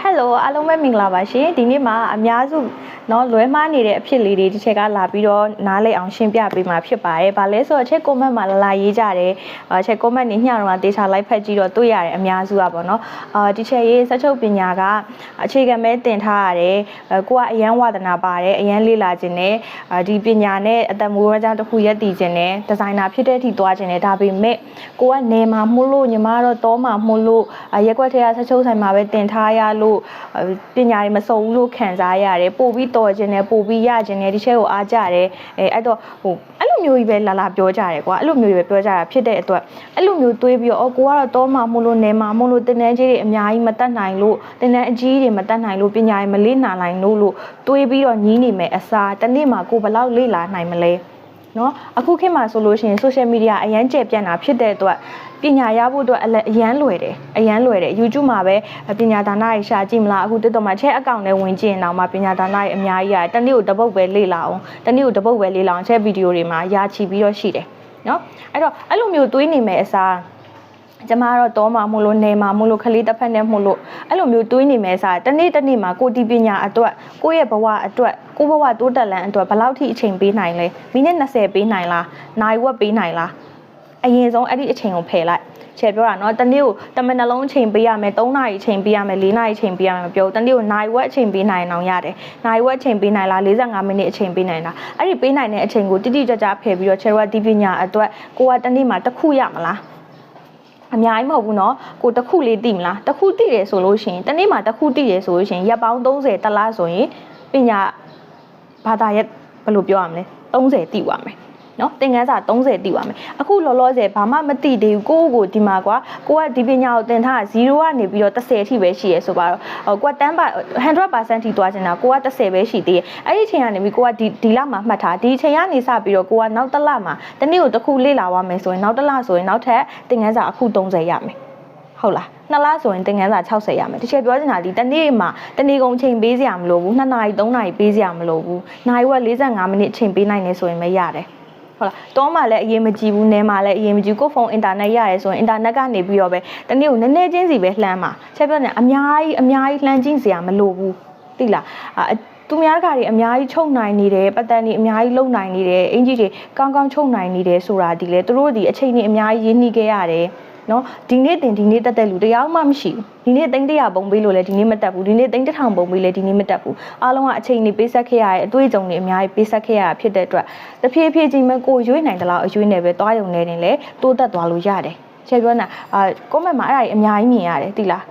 ဟယ်လိုအားလုံးပဲမင်္ဂလာပါရှင်ဒီနေ့မှာအများစုเนาะလွဲမှားနေတဲ့အဖြစ်လေးတွေတစ်ချက်ကလာပြီးတော့နားလည်အောင်ရှင်းပြပေးမှာဖြစ်ပါတယ်။ဗာလဲဆိုတော့အချက် comment မှာလာလာရေးကြတယ်။အချက် comment နေညတော့တေချာ live ဖတ်ကြည့်တော့တွေ့ရတယ်အများစုကပေါ့နော်။အာဒီချက်ရေးစက်ချုပ်ပညာကအခြေခံပဲတင်ထားရတယ်။အဲကိုကအရန်ဝါဒနာပါတယ်အရန်လေးလာခြင်းနဲ့အာဒီပညာနဲ့အသက်မွေးဝမ်းကြောင်းတစ်ခုရက်တည်ခြင်းနဲ့ဒီဇိုင်နာဖြစ်တဲ့အထိသွားခြင်းနဲ့ဒါပေမဲ့ကိုကနေမှာမှုလို့ညီမတော့တောမှာမှုလို့အာရက်ွက်ထဲကစက်ချုပ်ဆိုင်မှာပဲတင်ထားရလို့ ို့အာပညာတွေမစုံဘူးလို့ခံစားရတယ်ပို့ပြီးတော်ခြင်းနဲ့ပို့ပြီးရခြင်းနဲ့ဒီချက်ကိုအားကြတယ်အဲအဲ့တော့ဟိုအဲ့လိုမျိုးကြီးပဲလာလာပြောကြတယ်ကွာအဲ့လိုမျိုးကြီးပဲပြောကြတာဖြစ်တဲ့အတွက်အဲ့လိုမျိုးတွေးပြီးတော့အော်ကိုကတော့တောမှာမှုလို့နေမှာမှုလို့တင်တန်းကြီးတွေအများကြီးမတတ်နိုင်လို့တင်တန်းအကြီးတွေမတတ်နိုင်လို့ပညာတွေမလေးနာနိုင်လို့လို့တွေးပြီးတော့ညီးနေမယ်အစားတစ်နေ့မှာကိုဘယ်လောက်လေ့လာနိုင်မလဲ နော်အခုခေတ်မှာဆိုလို့ရှိရင် social media အရန်ကျယ်ပြန့်တာဖြစ်တဲ့အတွက်ပညာရဖို့အတွက်အလက်အရန်လွယ်တယ်အရန်လွယ်တယ် YouTube မှာပဲပညာဒါနတွေရှာကြည့်မလားအခု TikTok မှာ chat account နဲ့ဝင်ကြည့်ရင်တော့မှပညာဒါနတွေအများကြီးရတယ်တနေ့ကိုတစ်ပုတ်ပဲလေ့လာအောင်တနေ့ကိုတစ်ပုတ်ပဲလေ့လာအောင် chat video တွေမှာရာချီပြီးတော့ရှိတယ်နော်အဲ့တော့အဲ့လိုမျိုးတွေးနေမယ်အစား ကျမကတော့တောမှာမို့လို့နေမှာမို့လို့ခလေးတစ်ဖက်နဲ့မို့လို့အဲ့လိုမျိုးတွေးနေမယ်စားတနေ့တနေ့မှာကိုတီပညာအတွက်ကိုယ့်ရဲ့ဘဝအတွက်ကိုယ့်ဘဝတိုးတက်လန်းအတွက်ဘယ်လောက်ထိအချိန်ပေးနိုင်လဲမိနစ်20ပေးနိုင်လားနိုင်ဝက်ပေးနိုင်လားအရင်ဆုံးအဲ့ဒီအချိန်ကိုဖယ်လိုက်ချေပြောတာเนาะတနေ့ကိုတမန်နှလုံးအချိန်ပေးရမယ်3နာရီအချိန်ပေးရမယ်4နာရီအချိန်ပေးရမယ်မပြောဘူးတနေ့ကိုနိုင်ဝက်အချိန်ပေးနိုင်အောင်ရတယ်နိုင်ဝက်အချိန်ပေးနိုင်လား45မိနစ်အချိန်ပေးနိုင်လားအဲ့ဒီပေးနိုင်တဲ့အချိန်ကိုတိတိကျကျဖယ်ပြီးတော့ချေကဒီပညာအတွက်ကိုကတနေ့မှာတစ်ခုရမလား အများကြီးမဟုတ်ဘူးเนาะကိုတစ်ခုလေးသိမလားတစ်ခုသိတယ်ဆိုလို့ရှိရင်တနေ့မှာတစ်ခုသိတယ်ဆိုလို့ရှိရင်ရက်ပေါင်း30တလားဆိုရင်ပညာဘာသာရက်ဘယ်လိုပြောရမလဲ30သိသွားမယ် နော်သင်ခန်းစာ30တိပါမယ်အခုလောလောဆယ်ဘာမှမသိသေးဘူးကိုယ့်ကိုဒီမှာကွာကိုကဒီပညာကိုသင်ထား0ကနေပြီးတော့30အထိပဲရှိရဲဆိုပါတော့ဟိုကိုက10ပါ100%ထိသွားချင်တာကိုက30ပဲရှိသေးတယ်အဲ့ဒီအချိန်ကနေပြီးကိုကဒီဒီလမှာမှတ်ထားဒီအချိန်ကနေစပြီးတော့ကိုကနောက်တစ်လမှာတနေ့ကိုတစ်ခုလေ့လာသွားမယ်ဆိုရင်နောက်တစ်လဆိုရင်နောက်ထပ်သင်ခန်းစာအခု30ရမယ်ဟုတ်လားနှစ်လဆိုရင်သင်ခန်းစာ60ရမယ်တချို့ပြောချင်တာဒီတနေ့မှာတနေ့ကုန်ချိန်ပေးစရာမလိုဘူး2နာရီ3နာရီပေးစရာမလိုဘူးနိုင်ဝက်45မိနစ်ချိန်ပေးနိုင်နေဆိုရင်မရတယ် ဟုတ်လားတောမှလည်းအရင်မကြည့်ဘူးနဲမှလည်းအရင်မကြည့်ကိုဖုန်းအင်တာနက်ရတယ်ဆိုရင်အင်တာနက်ကနေပြီးတော့ပဲတနေ့ကိုနည်းနည်းချင်းစီပဲလှမ်းမှာချက်ပြောနေအများကြီးအများကြီးလှမ်းကြည့်စရာမလိုဘူးသိလားအာသူများတကာတွေအများကြီးချုပ်နိုင်နေတယ်ပတ်တန်တွေအများကြီးလုံနိုင်နေတယ်အင်ကြီးတွေကောင်းကောင်းချုပ်နိုင်နေတယ်ဆိုတာဒီလေသူတို့ဒီအချိန်တွေအများကြီးရင်းနှီးခဲ့ရတယ် နော်ဒီနေ့တင်ဒီနေ့တက်တဲ့လူတယောက်မှမရှိဘူးဒီနေ့သိန်း100ပုံပေးလို့လည်းဒီနေ့မတက်ဘူးဒီနေ့သိန်း1000ပုံပေးလည်းဒီနေ့မတက်ဘူးအားလုံးကအချိန်တွေပေးဆက်ခဲ့ရတဲ့အတွေ့အကြုံတွေအများကြီးပေးဆက်ခဲ့ရတာဖြစ်တဲ့အတွက်တဖြည်းဖြည်းချင်းပဲကိုရွေးနိုင်တယ်လို့အရွေးနဲ့ပဲသွားရုံနဲ့တင်လေတိုးတက်သွားလို့ရတယ်ချက်ပြောနာအာကွန်မန့်မှာအဲ့ဒါကြီးအများကြီးမြင်ရတယ်သိလား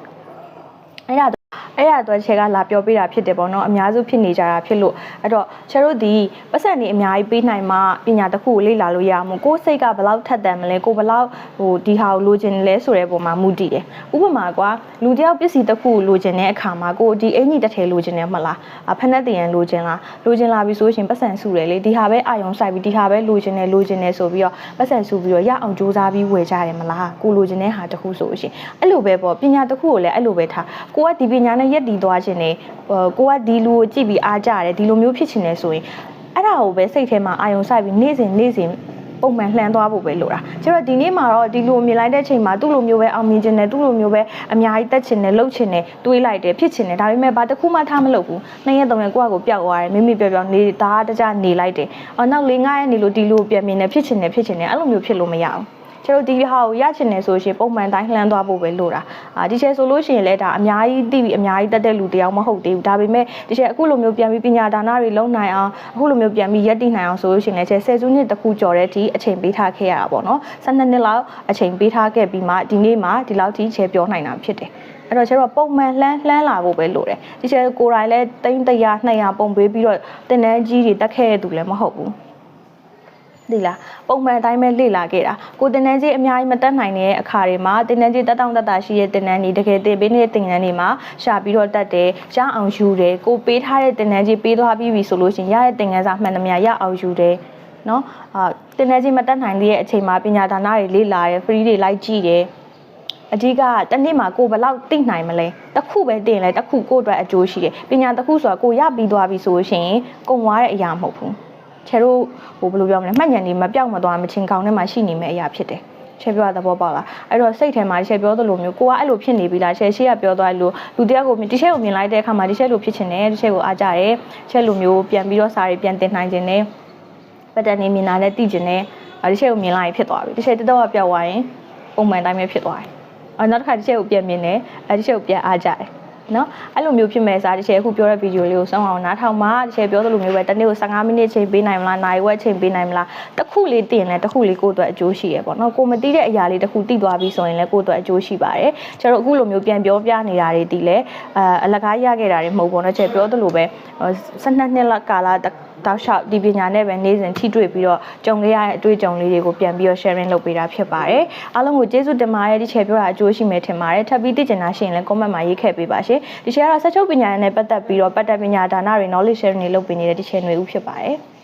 အဲ့ဒါ အဲ့ရအတွက်ချက်ကလာပြောပေးတာဖြစ်တယ်ပေါ့နော်အများစုဖြစ်နေကြတာဖြစ်လို့အဲ့တော့ချဲတို့ဒီပတ်စံနေအများကြီးပေးနိုင်မှပညာတစ်ခုကိုလေ့လာလို့ရမှာကိုယ်စိတ်ကဘယ်လောက်ထက်တန်မလဲကိုဘယ်လောက်ဟိုဒီဟာကိုလိုချင်လဲဆိုတဲ့ပုံမှာမူတည်တယ်ဥပမာကွာလူတယောက်ပစ္စည်းတစ်ခုကိုလိုချင်တဲ့အခါမှာကိုဒီအင်ကြီးတစ်ထည်လိုချင်တယ်မလားဖက်နဲ့တရံလိုချင်လားလိုချင်လာပြီဆိုရှင်ပတ်စံစုတယ်လေဒီဟာပဲအာယုံဆိုင်ပြီးဒီဟာပဲလိုချင်တယ်လိုချင်တယ်ဆိုပြီးတော့ပတ်စံစုပြီးတော့ရအောင်စူးစမ်းပြီးဝယ်ကြတယ်မလားကိုလိုချင်တဲ့ဟာတစ်ခုဆိုရှင်အဲ့လိုပဲပေါ့ပညာတစ်ခုကိုလည်းအဲ့လိုပဲထားကိုကဒီပညာနဲ့ရက်တည်သွားခြင်းနဲ့ကိုကဒီလူကိုကြည့်ပြီးအားကြတယ်ဒီလိုမျိုးဖြစ်ချင်တယ်ဆိုရင်အဲ့ဒါကိုပဲစိတ်ထဲမှာအာယုံဆိုင်ပြီးနေ့စဉ်နေ့စဉ်ပုံမှန်လှမ်းသွားဖို့ပဲလိုတာကျတော့ဒီနေ့မှာတော့ဒီလိုမြင်လိုက်တဲ့ချိန်မှာသူ့လိုမျိုးပဲအောင်မြင်ခြင်းနဲ့သူ့လိုမျိုးပဲအများကြီးတက်ခြင်းနဲ့လှုပ်ခြင်းနဲ့တွေးလိုက်တယ်ဖြစ်ခြင်းနဲ့ဒါပေမဲ့ဘာတစ်ခုမှထားမလုပ်ဘူးနှစ်ရက်သုံးရက်ကိုယ့်အကိုပျောက်သွားတယ်မိမိပြောပြောနေတာတကြနေလိုက်တယ်အော်နောက်၄၅ရက်နေလို့ဒီလိုပြန်မြင်နေဖြစ်ခြင်းနဲ့ဖြစ်ခြင်းနဲ့အဲ့လိုမျိုးဖြစ်လို့မရဘူး ကျတို့ဒီဟာကိုရချင်တယ်ဆိုရှင်ပုံမှန်တိုင်းလှမ်းသွားဖို့ပဲလိုတာအာဒီချဲဆိုလို့ရှိရင်လည်းဒါအများကြီးသိပြီးအများကြီးတက်တဲ့လူတယောက်မဟုတ်သေးဘူးဒါပေမဲ့ဒီချဲအခုလိုမျိုးပြန်ပြီးပညာဒါနတွေလုံနိုင်အောင်အခုလိုမျိုးပြန်ပြီးရက်တည်နိုင်အောင်ဆိုလို့ရှိရင်လည်းချဲဆယ်စုနှစ်တစ်ခုကျော်တဲ့အထိအချိန်ပေးထားခဲ့ရတာပေါ့နော်12နှစ်လောက်အချိန်ပေးထားခဲ့ပြီးမှဒီနေ့မှဒီလောက်ထိချဲပြောနိုင်တာဖြစ်တယ်အဲ့တော့ကျတော့ပုံမှန်လှမ်းလှမ်းလာဖို့ပဲလိုတယ်ဒီချဲကိုယ်တိုင်လဲတိမ့်တရာ200ပုံပေးပြီးတော့တင်တန်းကြီးတွေတက်ခဲ့တဲ့သူလည်းမဟုတ်ဘူး ဒီလားပုံမှန်အတိုင်းပဲလေ့လာခဲ့တာကိုတင်တန်းကြီးအများကြီးမတက်နိုင်တဲ့အခါတွေမှာတင်တန်းကြီးတက်တောင့်တက်တာရှိတဲ့တင်တန်းကြီးတကယ်တင်ပေးနေတဲ့တင်တန်းတွေမှာရှာပြီးတော့တက်တယ်ရအောင်ယူတယ်ကိုပေးထားတဲ့တင်တန်းကြီးပေးသွားပြီးပြီဆိုလို့ရှိရင်ရတဲ့တင်ကန်းစာမှန်သမျှရအောင်ယူတယ်နော်အာတင်တန်းကြီးမတက်နိုင်သေးတဲ့အချိန်မှာပညာဒါနတွေလေ့လာတယ် free တွေလိုက်ကြည့်တယ်အဓိကတနေ့မှာကိုဘယ်လောက်သိနိုင်မလဲတစ်ခုပဲတင်လဲတစ်ခုကိုအတွက်အကျိုးရှိတယ်ပညာတစ်ခုဆိုတာကိုရပြီးသွားပြီဆိုလို့ရှိရင်ကုန်သွားတဲ့အရာမဟုတ်ဘူး ချေတို့ဟိုဘယ်လိုပြောမလဲမှတ်ဉာဏ်တွေမပြောက်မသွားမချင်းကောင်းထဲမှာရှိနေမယ့်အရာဖြစ်တယ်ရှယ်ပြောတာသဘောပေါက်လားအဲ့တော့စိတ်ထဲမှာရှယ်ပြောသလိုမျိုးကိုကအဲ့လိုဖြစ်နေပြီလားရှယ်ရှိကပြောသွားလို့လူတယောက်ကိုဒီရှယ်ကိုမြင်လိုက်တဲ့အခါမှာဒီရှယ်လိုဖြစ်ချင်တယ်ဒီရှယ်ကိုအားကြတယ်ရှယ်လိုမျိုးပြန်ပြီးတော့စာရီပြန်တင်နိုင်ခြင်းနဲ့ပတ်တန်နေမြင်လာတဲ့တည်ခြင်းနဲ့ဒီရှယ်ကိုမြင်လိုက်ရင်ဖြစ်သွားပြီဒီရှယ်တက်တော့ပြောက်သွားရင်ပုံမှန်တိုင်းပဲဖြစ်သွားတယ်အော်နောက်တစ်ခါဒီရှယ်ကိုပြန်မြင်တယ်အဲဒီရှယ်ကိုပြန်အားကြတယ် နော်အဲ့လိုမျိုးဖြစ်မဲ့စားတချေအခုပြောတဲ့ဗီဒီယိုလေးကိုစောင့်အောင်နားထောင်ပါတချေပြောသလိုမျိုးပဲတနေ့ကို15မိနစ်ချိန်ပေးနိုင်မလားနိုင်ဝက်ချိန်ပေးနိုင်မလားတစ်ခုလေးတင်လဲတစ်ခုလေးကိုယ့်အတွက်အကျိုးရှိရပေါ့နော်ကိုမသိတဲ့အရာလေးတစ်ခုသိသွားပြီဆိုရင်လည်းကိုယ့်အတွက်အကျိုးရှိပါတယ်ကျွန်တော်အခုလိုမျိုးပြန်ပြောပြနေတာတွေဒီလဲအအလကားရခဲ့တာတွေမဟုတ်ပေါ့နော်ချေပြောသလိုပဲ12နှစ်လကာလ တောက်လျှောက်ဒီပညာနဲ့ပဲနေ့စဉ်ထိတွေ့ပြီးတော့ကြုံခဲ့ရတဲ့အတွေ့အကြုံလေးတွေကိုပြန်ပြီးတော့ sharing လုပ်ပေးတာဖြစ်ပါတယ်အားလုံးကိုကျေးဇူးတင်ပါတယ်ဒီချက်ပြောတာအကျိုးရှိမယ်ထင်ပါတယ်ထပ်ပြီးသိချင်တာရှိရင်လည်း comment မှာရေးခဲ့ပေးပါရှင်ဒီချက်ကတော့ဆက်ချုပ်ပညာနဲ့ပတ်သက်ပြီးတော့ပတ်သက်ပညာဒါနတွေ knowledge sharing တွေလုပ်ပေးနေတဲ့ဒီချက်တွေဦးဖြစ်ပါတယ်